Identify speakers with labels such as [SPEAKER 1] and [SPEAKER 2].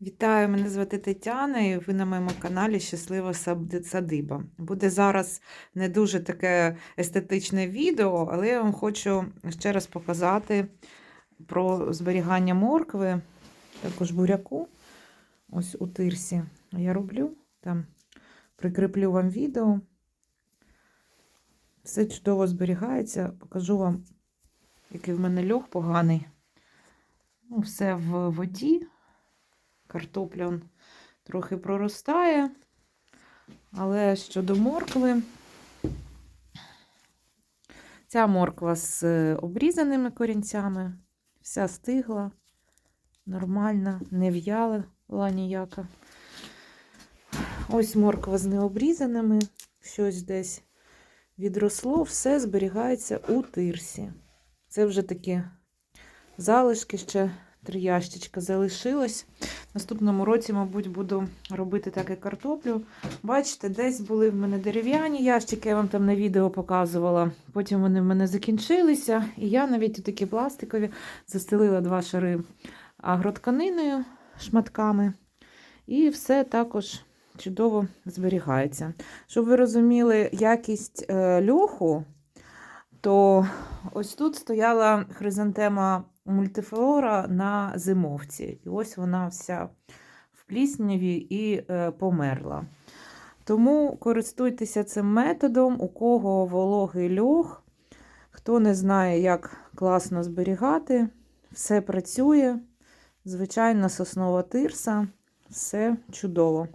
[SPEAKER 1] Вітаю, мене звати Тетяна, і ви на моєму каналі Щаслива Садиба. Буде зараз не дуже таке естетичне відео, але я вам хочу ще раз показати про зберігання моркви, також буряку. Ось у тирсі я роблю. Там прикріплю вам відео. Все чудово зберігається. Покажу вам, який в мене льох поганий. Ну, все в воді. Картопля трохи проростає. Але щодо моркви, ця морква з е, обрізаними корінцями, вся стигла, нормальна, не в'яла ніяка. Ось морква з необрізаними, щось десь відросло, все зберігається у тирсі. Це вже такі залишки ще три ящичка залишилось. Наступному році, мабуть, буду робити так і картоплю. Бачите, десь були в мене дерев'яні ящики, я вам там на відео показувала. Потім вони в мене закінчилися. І я навіть такі пластикові застелила два шари агротканиною, шматками. І все також чудово зберігається. Щоб ви розуміли якість е, льоху, то ось тут стояла хризантема мультифлора на зимовці. І ось вона вся в плісняві і е, померла. Тому користуйтеся цим методом, у кого вологий льох, хто не знає, як класно зберігати, все працює. Звичайна соснова тирса, все чудово.